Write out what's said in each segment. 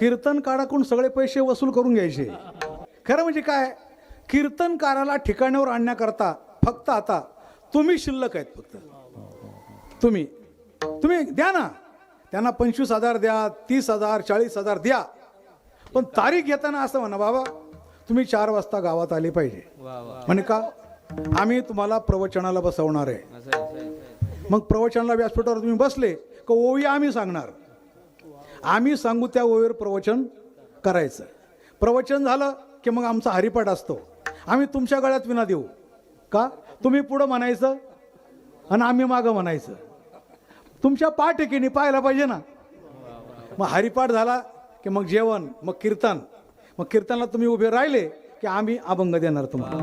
कीर्तनकाराकडून सगळे पैसे वसूल करून घ्यायचे. खरं म्हणजे काय? कीर्तनकाराला ठिकाणावर आणण्याकरता फक्त आता तुम्ही शिल्लक आहेत फक्त. तुम्ही. तुम्ही द्या ना. त्यांना पंचवीस हजार द्या तीस हजार चाळीस हजार द्या. पण तारीख घेताना असं म्हणा बाबा तुम्ही चार वाजता गावात आले पाहिजे. म्हणे का? आम्ही तुम्हाला प्रवचनाला बसवणार आहे. मग प्रवचनाला व्यासपीठावर तुम्ही बसले का ओवी आम्ही सांगणार? आम्ही सांगू त्या ओळीवर प्रवचन करायचं. प्रवचन झालं की मग आमचा हरिपाठ असतो. आम्ही तुमच्या गळ्यात विना देऊ. का? तुम्ही पुढं म्हणायचं आणि आम्ही मागं म्हणायचं. तुमच्या पाठेकीने पाहायला पाहिजे ना. मग हरिपाठ झाला की मग जेवण मग कीर्तन. मग कीर्तनला तुम्ही उभे राहिले की आम्ही अभंग देणार तुम्हाला.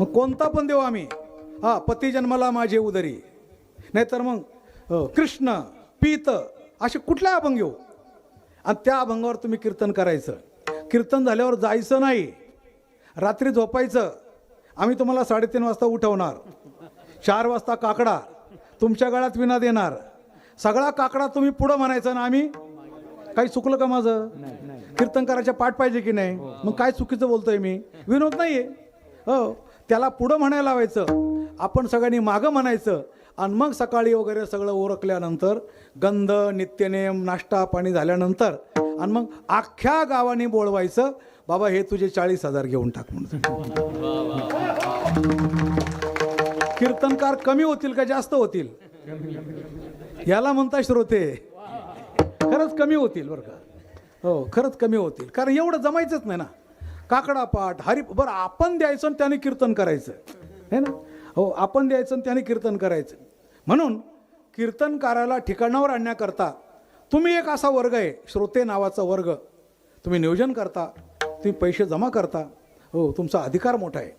मग कोणता पण देऊ आम्ही. हा पती जन्माला माझे उदरी. नाहीतर मग कृष्ण पीत असे कुठला अभंग घेऊ. आणि त्या अभंगावर तुम्ही कीर्तन करायचं. कीर्तन झाल्यावर जायचं नाही. रात्री झोपायचं. आम्ही तुम्हाला साडेतीन वाजता उठवणार. चार वाजता काकडा. तुमच्या गळ्यात विना देणार. सगळा काकडा तुम्ही पुढं म्हणायचा ना आम्ही? काही चुकलं का माझं? कीर्तन करायच्या पाठ पाहिजे की नाही? मग काय चुकीचं बोलतोय मी? विनोद नाही हो त्याला पुढं म्हणायला लावायचं. आपण सगळ्यांनी मागं म्हणायचं. आणि मग सकाळी वगैरे सगळं ओरखल्यानंतर गंध नित्यनेम नाश्ता पाणी झाल्यानंतर आणि मग अख्ख्या गावाने बोलवायचं बाबा हे तुझे चाळीस हजार घेऊन टाक म्हणून. कीर्तनकार कमी होतील का जास्त होतील? याला म्हणता श्रोते. खरंच कमी होतील बरं का? हो खरंच कमी होतील. कारण एवढं जमायचंच नाही ना. काकडा पाठ हरी बरं आपण द्यायचं आणि त्याने कीर्तन करायचं. है ना? हो आपण द्यायचं आणि त्याने कीर्तन करायचं. म्हणून कीर्तनकाराला ठिकाणावर आणण्याकरता तुम्ही एक असा वर्ग आहे श्रोते नावाचा वर्ग. तुम्ही नियोजन करता तुम्ही पैसे जमा करता. हो तुमचा अधिकार मोठा आहे.